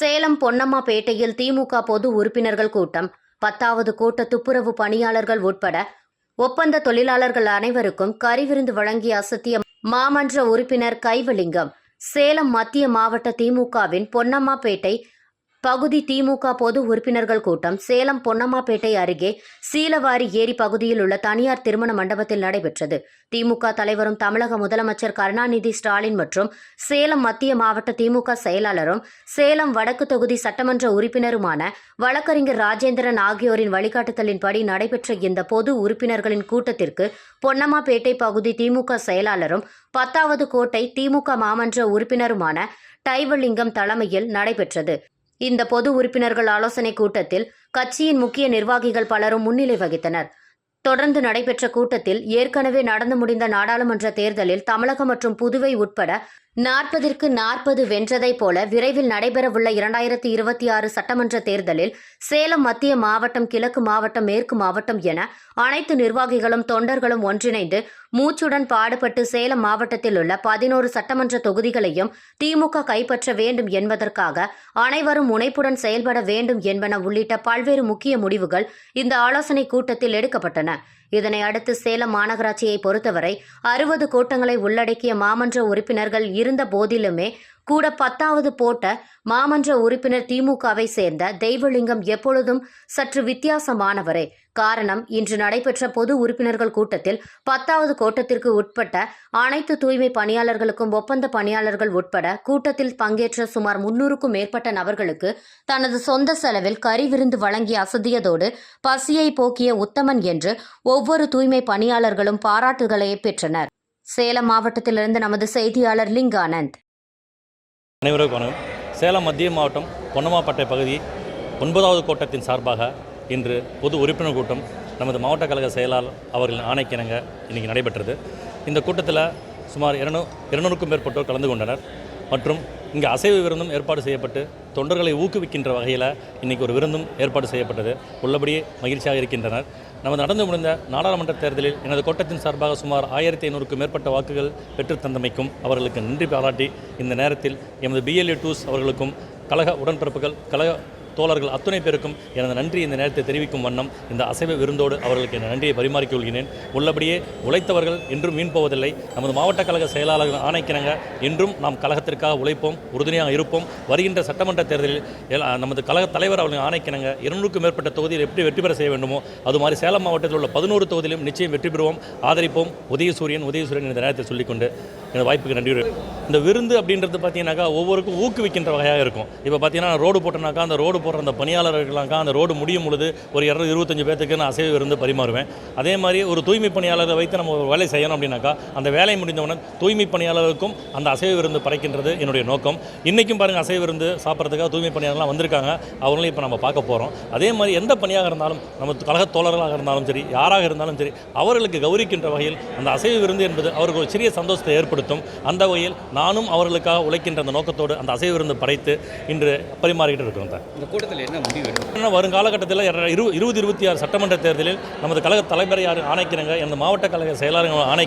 சேலம் பொன்னம்மாபேட்டையில் திமுக பொது உறுப்பினர்கள் கூட்டம். பத்தாவது கூட்ட துப்புரவு பணியாளர்கள் உட்பட ஒப்பந்த தொழிலாளர்கள் அனைவருக்கும் கறிவிருந்து வழங்கி அசத்திய மாமன்ற உறுப்பினர் கைவலிங்கம். சேலம் மத்திய மாவட்ட திமுகவின் பொன்னம்மாபேட்டை பகுதி திமுக பொது உறுப்பினர்கள் கூட்டம் சேலம் பொன்னம்மாப்பேட்டை அருகே சீலவாரி ஏரி பகுதியில் உள்ள தனியார் திருமண மண்டபத்தில் நடைபெற்றது. திமுக தலைவரும் தமிழக முதலமைச்சர் கருணாநிதி ஸ்டாலின் மற்றும் சேலம் மத்திய மாவட்ட திமுக செயலாளரும் சேலம் வடக்கு தொகுதி சட்டமன்ற உறுப்பினருமான வழக்கறிஞர் ராஜேந்திரன் ஆகியோரின் வழிகாட்டுதலின்படி நடைபெற்ற இந்த பொது உறுப்பினர்களின் கூட்டத்திற்கு பொன்னம்மாப்பேட்டை பகுதி திமுக செயலாளரும் பத்தாவது கோட்டை திமுக மாமன்ற உறுப்பினருமான டைவலிங்கம் தலைமையில் நடைபெற்றது. இந்த பொது உறுப்பினர்கள் ஆலோசனைக் கூட்டத்தில் கட்சியின் முக்கிய நிர்வாகிகள் பலரும் முன்னிலை வகித்தனர். தொடர்ந்து நடைபெற்ற கூட்டத்தில் ஏற்கனவே நடந்து முடிந்த நாடாளுமன்ற தேர்தலில் தமிழகம் மற்றும் புதுவை உட்பட நாற்பதிற்கு நாற்பது வென்றதைப் போல விரைவில் நடைபெறவுள்ள இரண்டாயிரத்தி இருபத்தி ஆறு சட்டமன்ற தேர்தலில் சேலம் மத்திய மாவட்டம் கிழக்கு மாவட்டம் மேற்கு மாவட்டம் என அனைத்து நிர்வாகிகளும் தொண்டர்களும் ஒன்றிணைந்து மூச்சுடன் பாடுபட்டு சேலம் மாவட்டத்தில் உள்ள பதினோரு சட்டமன்ற தொகுதிகளையும் திமுக கைப்பற்ற வேண்டும் என்பதற்காக அனைவரும் முனைப்புடன் செயல்பட வேண்டும் என்பன உள்ளிட்ட பல்வேறு முக்கிய முடிவுகள் இந்த ஆலோசனைக் கூட்டத்தில் எடுக்கப்பட்டன. இதனை அடுத்து சேலம் மாநகராட்சியை பொறுத்தவரை அறுபது கூட்டங்களை உள்ளடக்கிய மாமன்ற உறுப்பினர்கள் இருந்த போதிலுமே கூட பத்தாவது போட்ட மாமன்ற உறுப்பினர் திமுகவை சேர்ந்த தெய்வலிங்கம் எப்பொழுதும் சற்று வித்தியாசமானவரே. காரணம் இன்று நடைபெற்ற பொது உறுப்பினர்கள் கூட்டத்தில் பத்தாவது கோட்டத்திற்கு உட்பட்ட அனைத்து தூய்மை பணியாளர்களுக்கும் ஒப்பந்த பணியாளர்கள் உட்பட கூட்டத்தில் பங்கேற்ற சுமார் முன்னூறுக்கும் மேற்பட்ட நபர்களுக்கு தனது சொந்த செலவில் கறி விருந்து வழங்கி அசதியதோடு பசியை போக்கிய உத்தமன் என்று ஒவ்வொரு தூய்மை பணியாளர்களும் பாராட்டுகளை பெற்றனர். சேலம் மாவட்டத்திலிருந்து நமது செய்தியாளர் லிங்கானந்த். அனைவருக்கும் வணக்கம். சேலம் மத்திய மாவட்டம் பொன்னமாப்பட்டை பகுதி ஒன்பதாவது கோட்டத்தின் சார்பாக இன்று பொது உறுப்பினர் கூட்டம் நமது மாவட்ட கழக செயலாளர் அவர்களின் ஆணைக்கிணங்க இன்றைக்கி நடைபெற்றது. இந்த கூட்டத்தில் சுமார் இருநூ இருநூறுக்கும் மேற்பட்டோர் கலந்து கொண்டனர். மற்றும் இங்கே அசைவ விருந்தும் ஏற்பாடு செய்யப்பட்டு தொண்டர்களை ஊக்குவிக்கின்ற வகையில் இன்றைக்கி ஒரு விருந்தும் ஏற்பாடு செய்யப்பட்டது. உள்ளபடியே மகிழ்ச்சியாக இருக்கின்றனர். நமது நடந்து முடிந்த நாடாளுமன்ற தேர்தலில் எனது கோட்டத்தின் சார்பாக சுமார் ஆயிரத்தி ஐநூறுக்கும் மேற்பட்ட வாக்குகள் பெற்றுத் தந்தமைக்கும் அவர்களுக்கு நன்றி பாராட்டி இந்த நேரத்தில் எமது பிஎல்ஏ டூஸ் அவர்களுக்கும் கழக உடன்பிறப்புகள் கழக தோழர்கள் அத்துணை பேருக்கும் எனது நன்றி. இந்த நேரத்தை தெரிவிக்கும் வண்ணம் இந்த அசைவ விருந்தோடு அவர்களுக்கு என் நன்றியை பரிமாறிக் கொள்கிறேன். உள்ளபடியே உழைத்தவர்கள் என்றும் மீன் போவதில்லை. நமது மாவட்ட கழக செயலாளர்கள் ஆணைக்கிணங்க என்றும் நாம் கழகத்திற்காக உழைப்போம் உறுதுணையாக இருப்போம். வருகின்ற சட்டமன்ற தேர்தலில் நமது கழக தலைவர் அவர்கள் ஆணைக்கிறங்க இருநூறுக்கும் மேற்பட்ட தொகுதியில் எப்படி வெற்றி பெற செய்ய வேண்டுமோ அது மாதிரி சேலம் மாவட்டத்தில் உள்ள பதினோரு தொகுதியிலும் நிச்சயம் வெற்றி பெறுவோம். ஆதரிப்போம். உதயசூரியன் உதயசூரியன் இந்த நேரத்தில் சொல்லிக்கொண்டு இந்த வாய்ப்புக்கு நன்றி இந்த விருந்து அப்படின்றது பார்த்தீங்கன்னாக்கா ஒவ்வொருக்கும் ஊக்குவிக்கின்ற வகையாக இருக்கும். இப்போ பார்த்தீங்கன்னா ரோடு போட்டனாக்கா அந்த ரோடு போடுற அந்த பணியாளர்களுக்காக அந்த ரோடு முடியும் பொழுது ஒரு இரநூறு இருபத்தஞ்சு பேத்துக்கு நான் அசைவ விருந்து பரிமாறுவேன். அதே மாதிரி ஒரு தூய்மை பணியாளரை வைத்து நம்ம ஒரு வேலை செய்யணும் அப்படின்னாக்கா அந்த வேலை முடிந்தவுடன் தூய்மை பணியாளருக்கும் அந்த அசைவ விருந்து படைக்கின்றது என்னுடைய நோக்கம். இன்றைக்கும் பாருங்கள் அசைவ விருந்து சாப்பிட்றதுக்காக தூய்மை பணியாளர்லாம் வந்திருக்காங்க. அவங்களையும் இப்போ நம்ம பார்க்க போகிறோம் அதே மாதிரி எந்த பணியாக இருந்தாலும் நம்ம கழக தோழர்களாக இருந்தாலும் சரி யாராக இருந்தாலும் சரி அவர்களுக்கு கௌரிக்கின்ற வகையில் அந்த அசைவ விருந்து என்பது அவருக்கு ஒரு சிறிய சந்தோஷத்தை ஏற்படும் ஏற்படுத்தும் அந்த வகையில் நானும் அவர்களுக்காக உழைக்கின்ற அந்த நோக்கத்தோடு அந்த அசைவ விருந்து படைத்து இன்று பரிமாறிக்கிட்டு இருக்கிறோம் தான் இந்த கூட்டத்தில் என்ன முடிவு இன்னும் வரும் காலகட்டத்தில் இரு இருபது இருபத்தி ஆறு சட்டமன்ற தேர்தலில் நமது கழக தலைவரை யார் ஆணைக்கிறங்க? எனது மாவட்ட கழக செயலாளர்கள் ஆணை